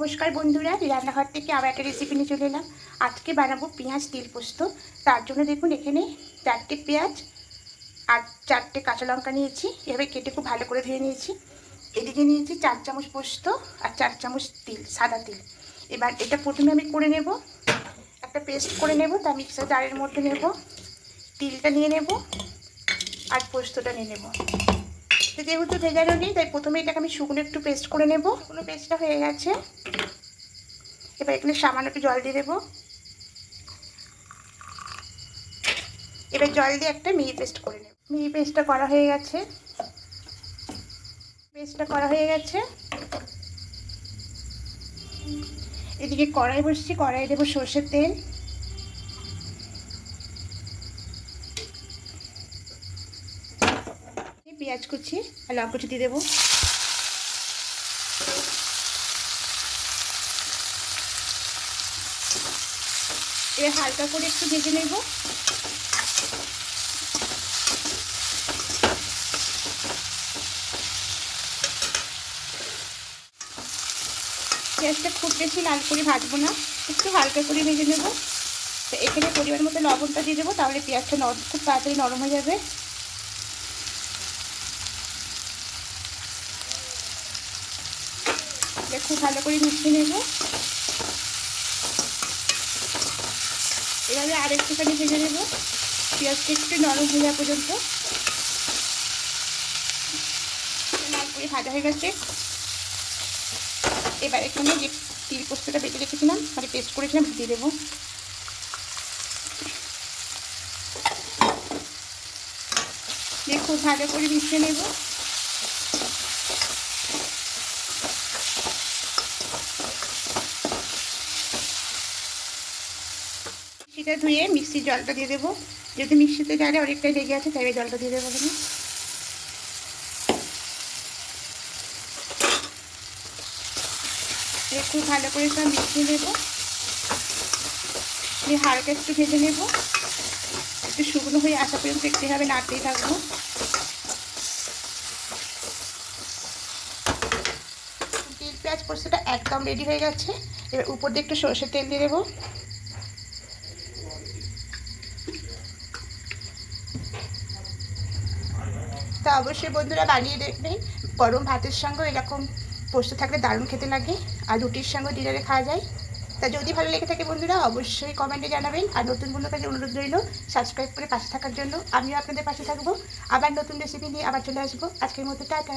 নমস্কার বন্ধুরা, রান্নাঘর থেকে আবার একটা রেসিপি নিয়ে চলে এলাম। আজকে বানাবো পেঁয়াজ তিল পোস্ত। তার জন্য দেখুন, এখানে চারটে পেঁয়াজ আর চারটে কাঁচা লঙ্কা নিয়েছি। এভাবে কেটে খুব ভালো করে ধুয়ে নিয়েছি। এদিকে নিয়েছি চার চামচ পোস্ত আর চার চামচ তিল, সাদা তিল। এবার এটা প্রথমে আমি করে নেব। একটা পেস্ট করে নেব তা মিক্সার জারের মধ্যে নেব। তিলটা নিয়ে নেব আর পোস্তটা নিয়ে নেব। তো যেহেতু ভেজানো নেই, তাই প্রথমে এটাকে আমি শুকনো একটু পেস্ট করে নেব। শুকনো পেস্টটা হয়ে গেছে। এবার এখানে সামান্য একটু জল দিয়ে দেবো। এবার জল দিয়ে একটা মিহি পেস্ট করে নেব। মিহি পেস্টটা করা হয়ে গেছে। পেস্টটা করা হয়ে গেছে। এদিকে কড়াই বসছি কড়াই দেবো সর্ষের তেল। পেঁয়াজ কুচি আর লঙ্কা কুচি দিয়ে দেবো। এবার হালকা করে একটু ভেজে নেব। পেঁয়াজটা খুব বেশি লাল করে ভাজবো না, একটু হালকা করে ভেজে নেব। তো এখানে পরিমাণ মতো লবণটা দিয়ে দেবো, তাহলে পেঁয়াজটা খুব তাড়াতাড়ি নরম হয়ে যাবে। খুব ভালো করে মিশিয়ে নেব। এভাবে আরেকটুখানি ভেজে নেব। পেঁয়াজটা একটু নরম হয়ে যাওয়া পর্যন্ত। লাল ভাজা হয়ে গেছে। এবার এখানে যে তিল পোস্তটা বেটে রেখেছিলাম মানে পেস্ট করেছিলাম, দিয়ে দেবো। দিয়ে খুব ভালো করে মিশিয়ে নেব। মিক্সিটা ধুয়ে মিক্সির জলটা দিয়ে দেবো। যেহেতু মিক্সিতে জালে অনেকটাই লেগে আছে, তাই জলটা দিয়ে দেবো এখানে। খুব ভালো করে সব মিশিয়ে নেব। হালকা একটু ভেজে নেব। একটু শুকনো হয়ে আসা পর্যন্ত দেখতে হবে নাড়তেই থাকব। তেল, পেঁয়াজ পোস্তটা একদম রেডি হয়ে গেছে। এবার উপর দিয়ে একটু সর্ষের তেল দিয়ে দেবো। তা অবশ্যই বন্ধুরা বানিয়ে দেখবেন। গরম ভাতের সঙ্গে এরকম পোস্ত থাকলে দারুণ খেতে লাগে আর রুটির সঙ্গে ডিনারে খাওয়া যায়। তা যদি ভালো লেগে থাকে বন্ধুরা, অবশ্যই কমেন্টে জানাবেন। আর নতুন বন্ধুর কাছে অনুরোধ রইল সাবস্ক্রাইব করে পাশে থাকার জন্য। আমিও আপনাদের পাশে থাকব। আবার নতুন রেসিপি নিয়ে আবার চলে আসব। আজকের মতো টাটা।